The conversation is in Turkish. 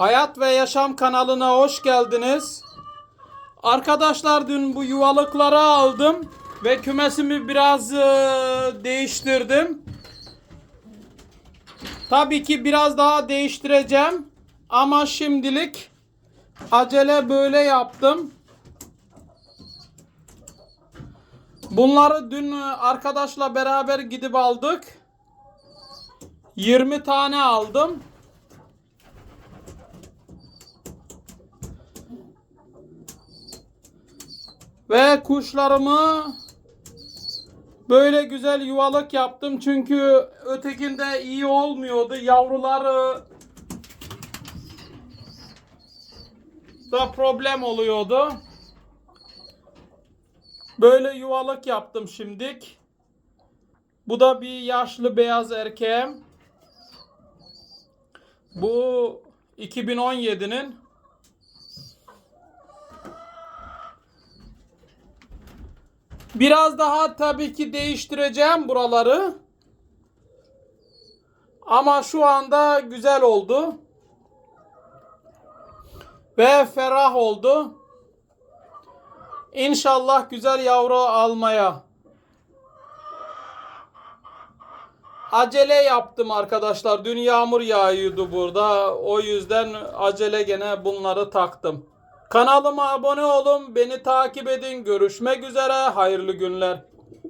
Hayat ve Yaşam kanalına hoş geldiniz. Arkadaşlar dün bu yuvalıkları aldım ve kümesimi biraz e, değiştirdim. Tabii ki biraz daha değiştireceğim ama şimdilik acele böyle yaptım. Bunları dün e, arkadaşla beraber gidip aldık. 20 tane aldım. Ve kuşlarımı böyle güzel yuvalık yaptım çünkü ötekinde iyi olmuyordu. Yavruları da problem oluyordu. Böyle yuvalık yaptım şimdik. Bu da bir yaşlı beyaz erkeğim. Bu 2017'nin Biraz daha tabii ki değiştireceğim buraları. Ama şu anda güzel oldu. Ve ferah oldu. İnşallah güzel yavru almaya. Acele yaptım arkadaşlar. Dün yağmur yağıyordu burada. O yüzden acele gene bunları taktım. Kanalıma abone olun, beni takip edin. Görüşmek üzere. Hayırlı günler.